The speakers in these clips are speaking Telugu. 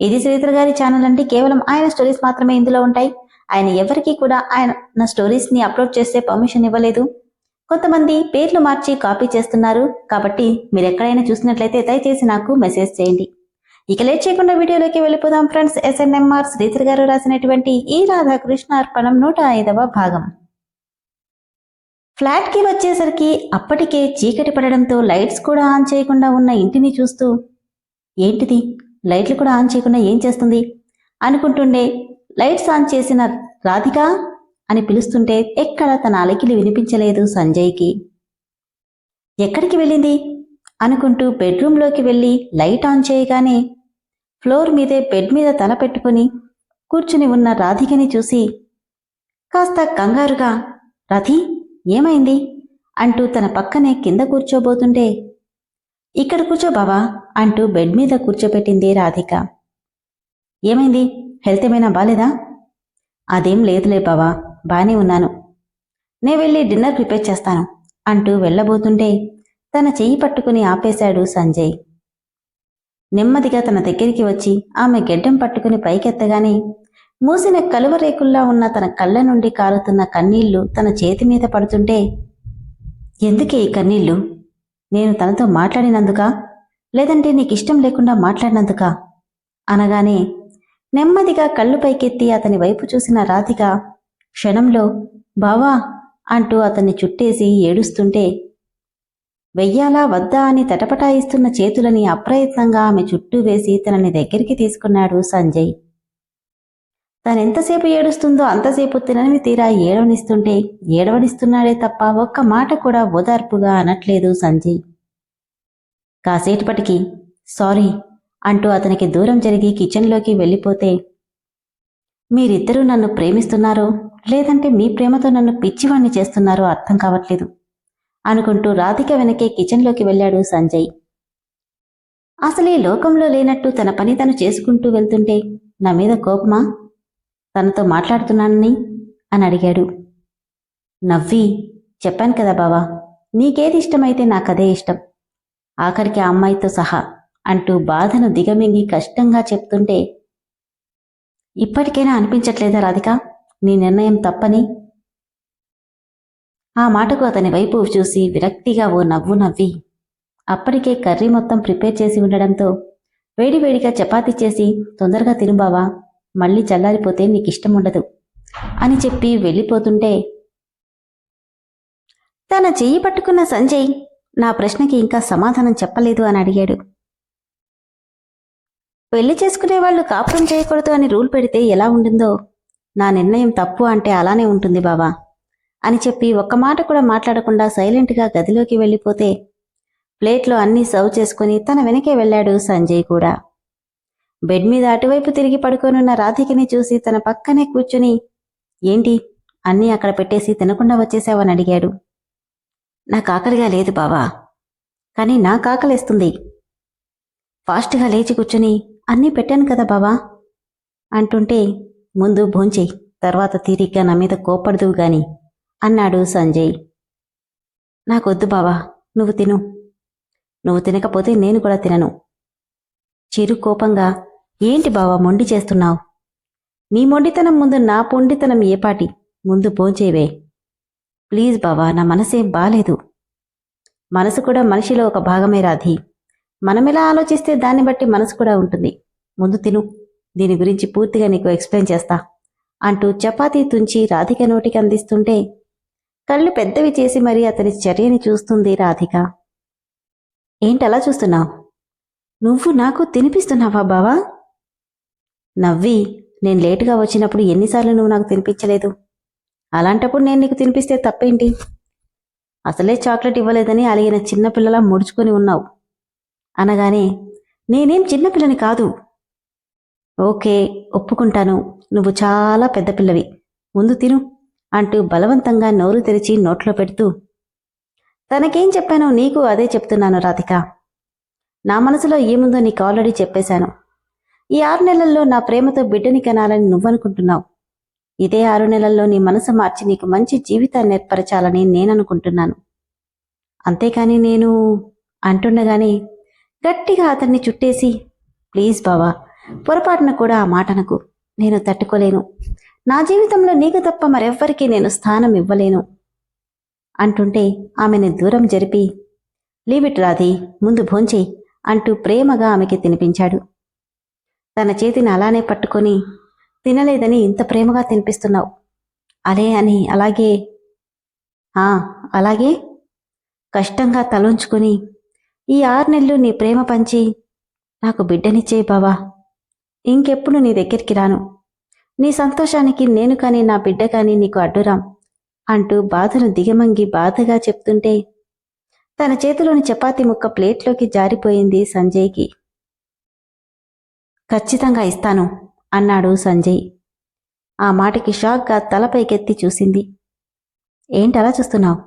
ఇది శ్రీధర్ గారి ఛానల్ అంటే కేవలం ఆయన స్టోరీస్ మాత్రమే ఇందులో ఉంటాయి. ఆయన ఎవరికి కూడా ఆయన నా స్టోరీస్ని అప్లోడ్ చేసే పర్మిషన్ ఇవ్వలేదు. కొంతమంది పేర్లు మార్చి కాపీ చేస్తున్నారు. కాబట్టి మీరు ఎక్కడైనా చూసినట్లయితే దయచేసి నాకు మెసేజ్ చేయండి. ఇక లేట్ చేయకుండా వీడియోలోకి వెళ్ళిపోదాం ఫ్రెండ్స్ ఎస్ఎన్ఎంఆర్ శ్రీధర్ గారు రాసినటువంటి ఈ రాధాకృష్ణ అర్పణం నూట ఐదవ భాగం. ఫ్లాట్కి వచ్చేసరికి అప్పటికే చీకటి పడడంతో లైట్స్ కూడా ఆన్ చేయకుండా ఉన్న ఇంటిని చూస్తూ ఏంటిది? లైట్లు కూడా ఆన్ చేయకుండా ఏం చేస్తుంది? అనుకుంటుండే లైట్స్ ఆన్ చేసిన రాధిక అని పిలుస్తుంటే ఎక్కడ తన అలకిలి వినిపించలేదు సంజయ్కి. ఎక్కడికి వెళ్ళింది? అనుకుంటూ బెడ్రూమ్లోకి వెళ్ళి లైట్ ఆన్ చేయగానే ఫ్లోర్ మీదే బెడ్ మీద తల పెట్టుకుని కూర్చుని ఉన్న రాధికని చూసి కాస్త కంగారుగా రథి ఏమైంది? అంటూ తన పక్కనే కింద కూర్చోబోతుంటే ఇక్కడ కూర్చో బావా అంటూ బెడ్ మీద కూర్చోపెట్టింది రాధిక. ఏమైంది? హెల్త్ ఏమైనా బాలేదా? అదేం లేదులే బావా బానే ఉన్నాను. నే వెళ్ళి డిన్నర్ ప్రిపేర్ చేస్తాను అంటూ వెళ్ళబోతుంటే తన చెయ్యి పట్టుకుని ఆపేశాడు సంజయ్. నెమ్మదిగా తన దగ్గరికి వచ్చి ఆమె గెడ్డం పట్టుకుని పైకెత్తగానే మూసిన కలువరేకుల్లా ఉన్న తన కళ్ళ నుండి కారుతున్న కన్నీళ్ళు తన చేతి మీద పడుతుంటే ఎందుకే ఈ కన్నీళ్ళు? నేను తనతో మాట్లాడినందుకా? లేదంటే నీకిష్టం లేకుండా మాట్లాడినందుకా? అనగానే నెమ్మదిగా కళ్ళు పైకెత్తి అతని వైపు చూసిన రాధిక క్షణంలో బావా అంటూ అతన్ని చుట్టేసి ఏడుస్తుంటే వెయ్యాలా వద్దా అని తటపటాయిస్తున్న చేతులని అప్రయత్నంగా ఆమె చుట్టూ వేసి తనని దగ్గరికి తీసుకున్నాడు సంజయ్. తనెంతసేపు ఏడుస్తుందో అంతసేపు తినని తీరా ఏడవనిస్తుంటే ఏడవనిస్తున్నాడే తప్ప ఒక్క మాట కూడా ఓదార్పుగా అనట్లేదు సంజయ్. కాసేపటికి సారీ అంటూ అతనికి దూరం జరిగి కిచెన్లోకి వెళ్ళిపోతే మీరిద్దరూ నన్ను ప్రేమిస్తున్నారో లేదంటే మీ ప్రేమతో నన్ను పిచ్చివాణ్ణి చేస్తున్నారో అర్థం కావట్లేదు అనుకుంటూ రాధిక వెనకే కిచెన్లోకి వెళ్ళాడు సంజయ్. అసలు ఈ లోకంలో లేనట్టు తన పని తను చేసుకుంటూ వెళ్తుంటే నా మీద కోపమా? తనతో మాట్లాడుతున్నానని అని అడిగాడు. నవ్వి చెప్పాను కదా బావా నీకేది ఇష్టమైతే నాకదే ఇష్టం. ఆఖరికి ఆ అమ్మాయితో సహా అంటూ బాధను దిగమింగి కష్టంగా చెప్తుంటే ఇప్పటికైనా అనిపించట్లేదా రాధిక? నీ నిర్ణయం తప్పని? ఆ మాటకు అతని వైపు చూసి విరక్తిగా ఓ నవ్వు నవ్వి అప్పటికే కర్రీ మొత్తం ప్రిపేర్ చేసి ఉండడంతో వేడివేడిగా చపాతీ చేసి తొందరగా తిను బావా. మళ్ళీ చల్లారిపోతే నీకు ఇష్టం ఉండదు అని చెప్పి వెళ్ళిపోతుంటే తన చెయ్యి పట్టుకున్న సంజయ్ నా ప్రశ్నకి ఇంకా సమాధానం చెప్పలేదు అని అడిగాడు. పెళ్ళి చేసుకునే వాళ్ళు కాపురం చేయకూడదు అని రూల్ పెడితే ఎలా ఉంటుందో నా నిర్ణయం తప్పు అంటే అలానే ఉంటుంది బావా అని చెప్పి ఒక్క మాట కూడా మాట్లాడకుండా సైలెంట్గా గదిలోకి వెళ్ళిపోతే ప్లేట్లో అన్నీ సర్వ్ చేసుకుని తన వెనకే వెళ్ళాడు సంజయ్ కూడా. బెడ్ మీద అటువైపు తిరిగి పడుకోనున్న రాధికని చూసి తన పక్కనే కూర్చుని ఏంటి? అన్నీ అక్కడ పెట్టేసి తినకుండా వచ్చేసావని అడిగాడు. నాకు ఆకలిగా లేదు బావా. కానీ నా కాకలేస్తుంది ఫాస్ట్గా లేచి కూర్చుని అన్నీ పెట్టాను కదా బావా. అంటుంటే ముందు భోంచేయి. తర్వాత తీరిగ్గా నా మీద కోపడదువు గాని అన్నాడు సంజయ్. నాకొద్దు బావా. నువ్వు తిను. నువ్వు తినకపోతే నేను కూడా తినను. చిరు కోపంగా ఏంటి బావా మొండి చేస్తున్నావు? నీ మొండితనం ముందు నా పొండితనం ఏపాటి ముందు పోంచేవే. ప్లీజ్ బావా నా మనసేం బాలేదు. మనసు కూడా మనిషిలో ఒక భాగమే రాధి. మనమెలా ఆలోచిస్తే దాన్ని బట్టి మనసు కూడా ఉంటుంది. ముందు తిను. దీని గురించి పూర్తిగా నీకు ఎక్స్ప్లెయిన్ చేస్తా. అంటూ చపాతీ తుంచి రాధిక నోటికి అందిస్తుంటే కళ్ళు పెద్దవి చేసి మరీ అతని చర్యని చూస్తుంది రాధిక. ఏంటలా చూస్తున్నావు? నువ్వు నాకు తినిపిస్తున్నావా బావా? నవ్వి నేను లేటుగా వచ్చినప్పుడు ఎన్నిసార్లు నువ్వు నాకు తినిపించలేదు? అలాంటప్పుడు నేను నీకు తినిపిస్తే తప్పేంటి? అసలే చాక్లెట్ ఇవ్వలేదని అలిగిన చిన్నపిల్లలా ముడుచుకొని ఉన్నావు. అనగానే నేనేం చిన్నపిల్లని కాదు. ఓకే ఒప్పుకుంటాను. నువ్వు చాలా పెద్ద పిల్లవి. ముందు తిను అంటూ బలవంతంగా నోరు తెరిచి నోట్లో పెడుతూ తనకేం చెప్పానో నీకు అదే చెప్తున్నాను రాధిక. నా మనసులో ఏముందో నీకు ఆల్రెడీ చెప్పేశాను. ఈ ఆరు నెలల్లో నా ప్రేమతో బిడ్డని కనాలని నువ్వనుకుంటున్నావు. ఇదే ఆరు నెలల్లో నీ మనసు మార్చి నీకు మంచి జీవితాన్ని ఏర్పరచాలని నేననుకుంటున్నాను. అంతేకాని నేను అంటుండగానే గట్టిగా అతన్ని చుట్టేసి ప్లీజ్ బావా పొరపాటున కూడా ఆ మాటనకు నేను తట్టుకోలేను. నా జీవితంలో నీకు తప్ప మరెవ్వరికీ నేను స్థానం ఇవ్వలేను. అంటుంటే ఆమెను దూరం జరిపి లీవిట్ రాది ముందు భోంచేయి అంటూ ప్రేమగా ఆమెకి తినిపించాడు. తన చేతిని అలానే పట్టుకొని తినలేదని ఇంత ప్రేమగా తినిపిస్తున్నావు. అలే అని అలాగే ఆ అలాగే? కష్టంగా తలుంచుకుని ఈ ఆరు నెలలు నీ ప్రేమ పంచి నాకు బిడ్డనిచ్చే బావా. ఇంకెప్పుడు నీ దగ్గరికి రాను. నీ సంతోషానికి నేను కానీ నా బిడ్డ కానీ నీకు అడ్డురాం అంటూ బాధను దిగమంగి బాధగా చెప్తుంటే తన చేతిలోని చపాతి ముక్క ప్లేట్లోకి జారిపోయింది సంజయ్కి. ఖచ్చితంగా ఇస్తాను అన్నాడు సంజయ్. ఆ మాటకి షాక్గా తలపైకెత్తి చూసింది. ఏంటలా చూస్తున్నావు?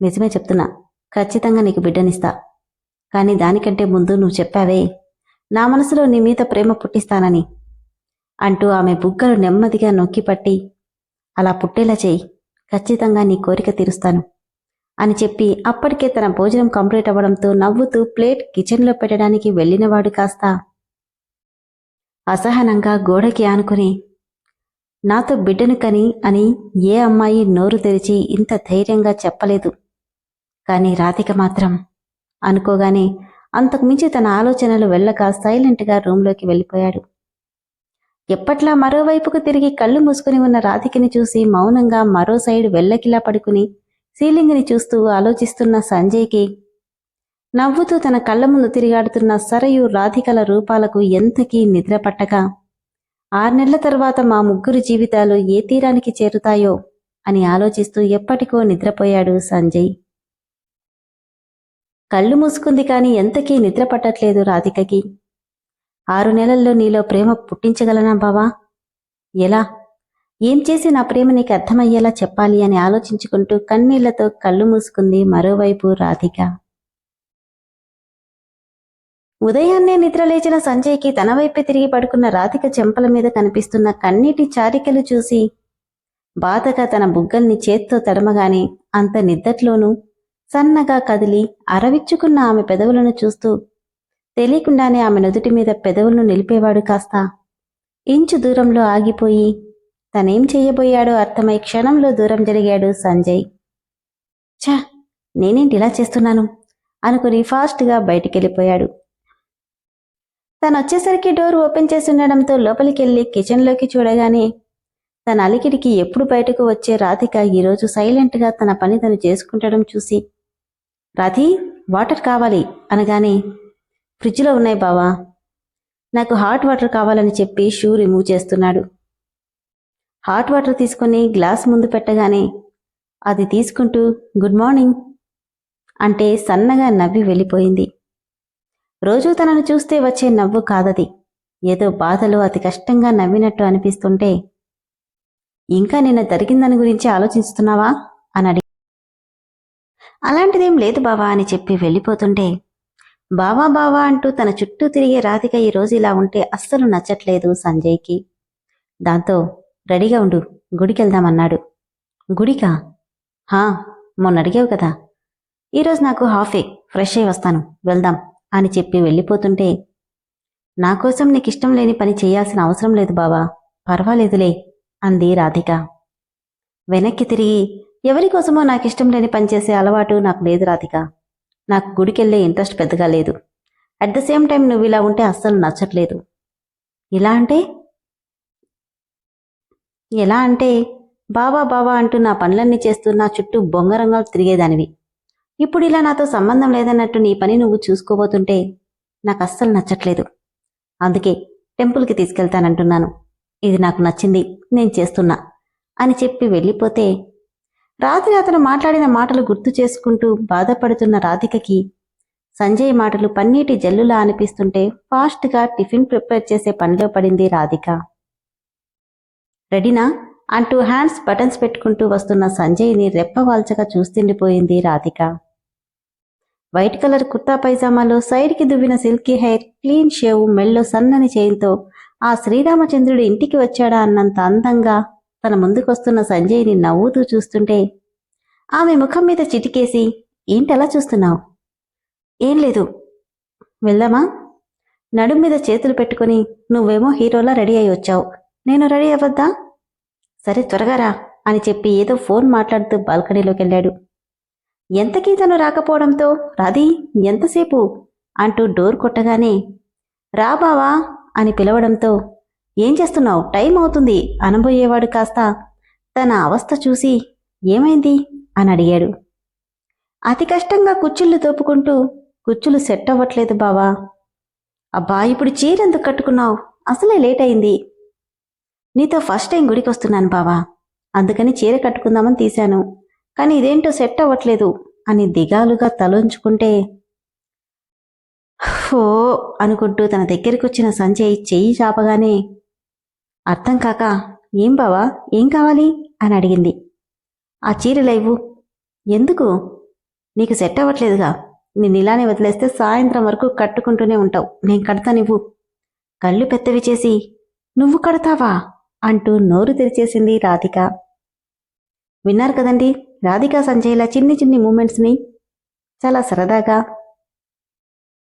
నిజమే చెప్తున్నా ఖచ్చితంగా నీకు బిడ్డనిస్తా. కానీ దానికంటే ముందు నువ్వు చెప్పావే నా మనసులో నీ మీద ప్రేమ పుట్టిస్తానని. అంటూ ఆమె బుగ్గలు నెమ్మదిగా నొక్కిపట్టి అలా పుట్టేలా చేయి ఖచ్చితంగా నీ కోరిక తీరుస్తాను అని చెప్పి అప్పటికే తన భోజనం కంప్లీట్ అవ్వడంతో నవ్వుతూ ప్లేట్ కిచెన్లో పెట్టడానికి వెళ్ళినవాడు కాస్త అసహనంగా గోడకి ఆనుకుని నాతో బిడ్డను కని అని ఏ అమ్మాయి నోరు తెరిచి ఇంత ధైర్యంగా చెప్పలేదు. కానీ రాధిక మాత్రం అనుకోగానే అంతకుమించి తన ఆలోచనలు వెళ్ళక సైలెంట్గా రూంలోకి వెళ్ళిపోయాడు. ఎప్పట్లా మరోవైపుకు తిరిగి కళ్ళు మూసుకుని ఉన్న రాధికని చూసి మౌనంగా మరో సైడ్ వెళ్ళకిలా పడుకుని సీలింగ్ని చూస్తూ ఆలోచిస్తున్న సంజయ్కి నవ్వుతూ తన కళ్ళ ముందు తిరిగాడుతున్న సరయు రాధికల రూపాలకు ఎంతకీ నిద్ర పట్టక ఆరు నెలల తర్వాత మా ముగ్గురు జీవితాలు ఏ తీరానికి చేరుతాయో? అని ఆలోచిస్తూ ఎప్పటికో నిద్రపోయాడు సంజయ్. కళ్ళు మూసుకుంది కాని ఎంతకీ నిద్ర పట్టట్లేదు రాధికకి. ఆరు నెలల్లో నీలో ప్రేమ పుట్టించగలనా బావా? ఎలా? ఏం చేసి నా ప్రేమ నీకు అర్థమయ్యేలా చెప్పాలి? అని ఆలోచించుకుంటూ కన్నీళ్ళతో కళ్ళు మూసుకుంది మరోవైపు రాధిక. ఉదయాన్నే నిద్రలేచిన సంజయ్కి తన వైపే తిరిగి పడుకున్న రాధిక చెంపల మీద కనిపిస్తున్న కన్నీటి చారికలు చూసి బాధగా తన బుగ్గల్ని చేత్తో తడమగానే అంత నిద్దట్లోనూ సన్నగా కదిలి అరవిచ్చుకున్న ఆమె పెదవులను చూస్తూ తెలియకుండానే ఆమె నుదుటి మీద పెదవులను నిలిపేవాడు కాస్త ఇంచు దూరంలో ఆగిపోయి తనేం చెయ్యబోయాడో అర్థమై క్షణంలో దూరం జరిగాడు సంజయ్. ఛ! నేనేంటి ఇలా చేస్తున్నాను? అనుకుని ఫాస్ట్గా బయటికెళ్ళిపోయాడు. తను వచ్చేసరికి డోర్ ఓపెన్ చేసి ఉండడంతో లోపలికెళ్ళి కిచెన్లోకి చూడగానే తన అలికిడికి ఎప్పుడు బయటకు వచ్చే రాధిక ఈరోజు సైలెంట్గా తన పని తను చేసుకుంటడం చూసి రాధి వాటర్ కావాలి అనగానే ఫ్రిడ్జ్లో ఉన్నాయి బావా నాకు హాట్ వాటర్ కావాలని చెప్పి షూ రిమూవ్ చేస్తున్నాడు. హాట్ వాటర్ తీసుకొని గ్లాస్ ముందు పెట్టగానే అది తీసుకుంటూ గుడ్ మార్నింగ్ అంటే సన్నగా నవ్వి వెళ్ళిపోయింది. రోజూ తనను చూస్తే వచ్చే నవ్వు కాదది. ఏదో బాధలో అతి కష్టంగా నవ్వినట్టు అనిపిస్తుంటే ఇంకా నిన్న జరిగిందని గురించి ఆలోచిస్తున్నావా? అని అడిగి అలాంటిదేం లేదు బావా అని చెప్పి వెళ్ళిపోతుంటే బావా బావా అంటూ తన చుట్టూ తిరిగే రాధిక ఈ రోజు ఇలా ఉంటే అస్సలు నచ్చట్లేదు సంజయ్కి. దాంతో రెడీగా ఉండు గుడికెళ్దామన్నాడు గుడికా? హా మొన్న అడిగావు కదా. ఈరోజు నాకు హాఫే ఫ్రెష్ అయి వస్తాను. వెళ్దాం. అని చెప్పి వెళ్ళిపోతుంటే నాకోసం నీకిష్టం లేని పని చేయాల్సిన అవసరం లేదు బావా పర్వాలేదులే అంది రాధిక. వెనక్కి తిరిగి ఎవరికోసమో నాకిష్టం లేని పని చేసే అలవాటు నాకు లేదు రాధిక. నాకు గుడికెళ్ళే ఇంట్రెస్ట్ పెద్దగా లేదు. అట్ ద సేమ్ టైం నువ్వు ఇలా ఉంటే అస్సలు నచ్చట్లేదు. ఇలా అంటే? ఎలా అంటే బావా బావా అంటూ నా పనులన్నీ చేస్తూ నా చుట్టూ బొంగరంగా తిరిగేదానివి. ఇప్పుడు ఇలా నాతో సంబంధం లేదన్నట్టు నీ పని నువ్వు చూసుకోబోతుంటే నాకు అస్సలు నచ్చట్లేదు. అందుకే టెంపుల్కి తీసుకెళ్తానంటున్నాను. ఇది నాకు నచ్చింది నేను చేస్తున్నా అని చెప్పి వెళ్ళిపోతే రాత్రి అతను మాట్లాడిన మాటలు గుర్తు చేసుకుంటూ బాధపడుతున్న రాధికకి సంజయ్ మాటలు పన్నీటి జల్లులా అనిపిస్తుంటే ఫాస్ట్గా టిఫిన్ ప్రిపేర్ చేసే పనిలో పడింది రాధిక. రెడీనా? అంటూ హ్యాండ్స్ బటన్స్ పెట్టుకుంటూ వస్తున్న సంజయ్ని రెప్పవాల్చగా చూస్తుండిపోయింది రాధిక. వైట్ కలర్ కుర్తా పైజామాలో సైడ్కి దువ్విన సిల్కీ హెయిర్ క్లీన్ షేవ్ మెల్లో సన్నని చేయంతో ఆ శ్రీరామచంద్రుడు ఇంటికి వచ్చాడా అన్నంత అందంగా తన ముందుకొస్తున్న సంజయ్ని నవ్వుతూ చూస్తుంటే ఆమె ముఖం మీద చిటికేసి ఏంటలా చూస్తున్నావు? ఏం లేదు. వెళ్దామా? నడుం మీద చేతులు పెట్టుకుని నువ్వేమో హీరోలా రెడీ అయి వచ్చావు. నేను రెడీ అవ్వద్దా? సరే త్వరగా రా అని చెప్పి ఏదో ఫోన్ మాట్లాడుతూ బాల్కనీలోకి వెళ్ళాడు ఎంతకీ తను రాకపోవడంతో రాధి ఎంతసేపు? అంటూ డోర్ కొట్టగానే రా బావా అని పిలవడంతో ఏం చేస్తున్నావు? టైం అవుతుంది అనబోయేవాడు కాస్త తన అవస్థ చూసి ఏమైంది? అని అడిగాడు. అతి కష్టంగా కుచ్చుళ్ళు తోపుకుంటూ కుచ్చులు సెట్ అవ్వట్లేదు బావా. అబ్బా ఇప్పుడు చీర ఎందుకు కట్టుకున్నావు? అసలే లేట్ అయింది. నీతో ఫస్ట్ టైం గుడికి వస్తున్నాను బావా. అందుకని చీర కట్టుకుందామని తీశాను. కానీ ఇదేంటో సెట్ అవ్వట్లేదు అని దిగాలుగా తలంచుకుంటే ఓ అనుకుంటూ తన దగ్గరికి వచ్చిన సంజయ్ చెయ్యి చాపగానే అర్థం కాక ఏం బావా ఏం కావాలి? అని అడిగింది. ఆ చీర లేవు ఎందుకు? నీకు సెట్ అవ్వట్లేదుగా. నేను ఇలానే వదిలేస్తే సాయంత్రం వరకు కట్టుకుంటూనే ఉంటావు. నేను కడతానివ్వు. కళ్ళు పెద్దవి చేసి నువ్వు కడతావా? అంటూ నోరు తెరిచేసింది రాధిక. విన్నారు కదండి? రాధిక సంజయ్ల చిన్ని చిన్ని మూమెంట్స్ని చాలా సరదాగా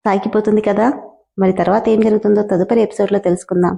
సాగిపోతుంది కదా? మరి తర్వాత ఏం జరుగుతుందో తదుపరి ఎపిసోడ్లో తెలుసుకుందాం.